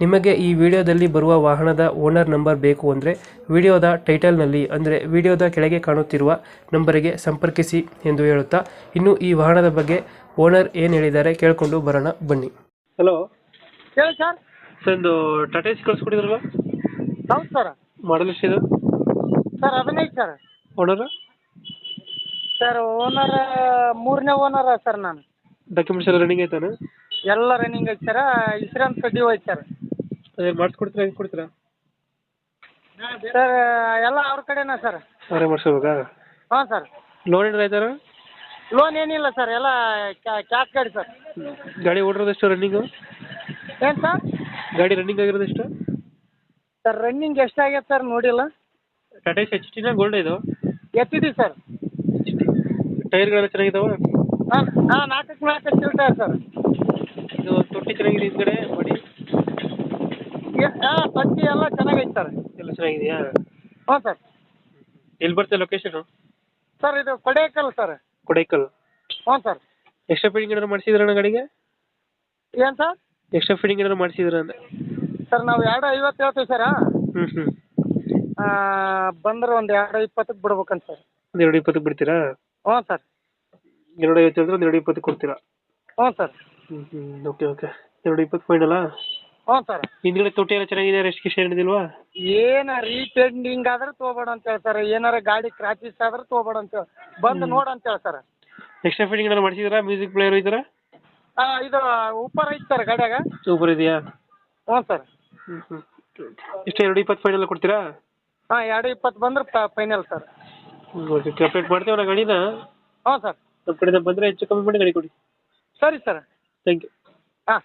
ನಿಮಗೆ ಈ ವಿಡಿಯೋದಲ್ಲಿ ಬರುವ ವಾಹನದ ಓನರ್ ನಂಬರ್ ಬೇಕು ಅಂದರೆ ವಿಡಿಯೋದ ಟೈಟಲ್ನಲ್ಲಿ ಅಂದರೆ ವಿಡಿಯೋದ ಕೆಳಗೆ ಕಾಣುತ್ತಿರುವ ನಂಬರಿಗೆ ಸಂಪರ್ಕಿಸಿ ಎಂದು ಹೇಳುತ್ತಾ ಇನ್ನು ಈ ವಾಹನದ ಬಗ್ಗೆ ಓನರ್ ಏನು ಹೇಳಿದ್ದಾರೆ ಕೇಳಿಕೊಂಡು ಬರೋಣ ಬನ್ನಿ. ಹಲೋ. ಹೇಳಿ ಸರ್. ಸರ್ ಒಂದು ಟಾಟಾ ಎಸಿ ಕಳಿಸ್ಕೊಟ್ಟಿದ್ರಲ್ಲ? ಹೌದು ಸರ್. ಮಾಡಲ್ ಎಷ್ಟಿದೆ ಸರ್ ಹದಿನೈದು ಸರ್. ಓನರ್? ಸರ್ ಓನರ್ ಮೂರನೇ ಓನರ್ ಸರ್ ನಾನು. ಡಾಕ್ಯುಮೆಂಟ್ಸ್ ಎಲ್ಲ ರನ್ನಿಂಗ್ ಐತಾನೆ? ಎಲ್ಲ ರನ್ನಿಂಗ್ ಐತೆ ಸರ್. ಇನ್ಸೂರೆನ್ಸ್ ಡ್ಯೂ ಐತೆ ಸರ್. ಅದೇ ಮಾಡಿಸ್ಕೊಡ್ತೀರಾ ಹೆಂಗೆ ಕೊಡ್ತೀರಾ? ಸರ್ ಎಲ್ಲ ಅವ್ರ ಕಡೆನ ಸರ್? ಅವರೇ ಮಾಡಿಸ್ಕೋಬೇಕಾ ಹಾಂ ಸರ್. ಲೋನ್ ಏನಾರ ಆಯ್ತಾರ ಲೋನ್ ಏನಿಲ್ಲ ಸರ್ ಎಲ್ಲ ಕ್ಯಾಶ್ ಗಾಡಿ ಸರ್. ಗಾಡಿ ಓಡಿರೋದು ಎಷ್ಟು ರನ್ನಿಂಗು ಏನು ಸರ್? ಗಾಡಿ ರನ್ನಿಂಗ್ ಆಗಿರೋದು ಎಷ್ಟು? ಸರ್ ರನ್ನಿಂಗ್ ಎಷ್ಟಾಗೈತೆ ಸರ್ ನೋಡಿಲ್ಲ. ಟಾಟಾ ಎಚ್ ಟಿನ ಗೋಲ್ಡ್ ಇದು? ಎತ್ತಿದ್ದೀವಿ ಸರ್. ಟೈರ್ಗಳೆಲ್ಲ ಚೆನ್ನಾಗಿದಾವ? ಹಾಂ ಹಾಂ ನಾಲ್ಕಕ್ಕೆ ನಾಲ್ಕು ಟೈರ್ ಸರ್. ಇದು ತೊಟ್ಟಿ ಚೆನ್ನಾಗಿದೆ ಹಿಂದ್ಗಡೆ ಮಾಡಿ. ಹಾಂ ಪಟ್ಟಿ ಎಲ್ಲ ಚೆನ್ನಾಗೈತೆ ಸರ್. ಎಲ್ಲ ಚೆನ್ನಾಗಿದೆಯಾ? ಹ್ಞೂ ಸರ್. ಎಲ್ಲಿ ಬರ್ತದೆ ಲೊಕೇಶನು ಸರ್ ಇದು ಕೊಡೇಕಲ್ ಸರ್. ಕೊಡೈಕಲ್. ಹ್ಞೂ ಸರ್. ಎಕ್ಸ್ಟ್ರಾ ಫಿಟ್ಟಿಂಗ್ ಏನಾದ್ರು ಮಾಡಿಸಿದ್ರಣ್ಣ ಗಾಡಿಗೆ? ಏನು ಸರ್? ಎಕ್ಸ್ಟ್ರಾ ಫೀಡಿಂಗ್ ಏನಾದ್ರು ಮಾಡಿಸಿದ್ರ ಅಂದೆ. ಸರ್ ನಾವು ಎರಡು ಐವತ್ತು ಹೇಳ್ತೀವಿ ಸರ್. ಹ್ಞೂ ಹ್ಞೂ ಬಂದ್ರೆ ಒಂದು ಎರಡು ಇಪ್ಪತ್ತಕ್ಕೆ ಬಿಡ್ಬೇಕಂತ ಸರ್. ಒಂದು ಎರಡು ಇಪ್ಪತ್ತಕ್ಕೆ ಬಿಡ್ತೀರಾ? ಹ್ಞೂ ಸರ್. ಎರಡು ಐವತ್ತು ಹೇಳಿದ್ರೆ ಒಂದು ಎರಡು ಇಪ್ಪತ್ತಕ್ಕೆ ಕೊಡ್ತೀರಾ? ಹ್ಞೂ ಸರ್. ಹ್ಞೂ ಹ್ಞೂ ಓಕೆ ಓಕೆ. ಎರಡು ಇಪ್ಪತ್ತು ಫೈನಲ್ಲ ಹ್ಞೂ ಸರ್. ಹಿಂದ್ಗಡೆ ತೊಟ್ಟಿ ಎಲ್ಲ ಚೆನ್ನಾಗಿದೆ ರೆಸ್ಟ್ ಗಿಸ್ಟ್ ಏನಿದಿಲ್ವಾ ಏನ ರೀಪೇಂಟಿಂಗ್ ಆದ್ರೆ ತೊಗೋಬೇಡ ಅಂತ ಹೇಳ್ತಾರೆ ಏನಾರ ಗಾಡಿ ಕ್ರಾಚಸ್ ಆದ್ರೆ ತೊಗೊಬೇಡ ಅಂತ ಹೇಳಿ. ಬಂದು ನೋಡು ಅಂತ ಹೇಳ್ತಾರೆ ಎಕ್ಸ್ಟ್ರಾ ಫಿಟ್ಟಿಂಗ್ ಏನಾದ್ರು ಮಾಡಿಸಿದ್ರಾ? ಮ್ಯೂಸಿಕ್ ಪ್ಲೇಯರ್ ಇದ್ರ ಹಾಂ ಇದು ಉಪ್ಪರ್ ಐತೆ ಸರ್ ಗಾಡ್ಯಾಗ. ಸೂಪರ್ ಇದೆಯಾ? ಹ್ಞೂ ಸರ್. ಎಷ್ಟು ಎರಡು ಇಪ್ಪತ್ತು ಫೈನಲ್ ಕೊಡ್ತೀರಾ? ಹಾಂ ಎರಡು ಇಪ್ಪತ್ತು ಬಂದ್ರೆ ಫೈನಲ್ ಸರ್. ಓಕೆ ಕಂಪ್ಲೀಟ್ ಮಾಡ್ತೀವಿ ನಾ ಗಾಡಿನ? ಹ್ಞೂ ಸರ್. ನಮ್ಮ ಕಡೆಯಿಂದ ಬಂದರೆ ಹೆಚ್ಚು ಕಮ್ಮಿ ಮಾಡಿ ಗಾಡಿ ಕೊಡಿ. ಸರಿ ಸರ್. ಥ್ಯಾಂಕ್ ಯು ಹಾಂ.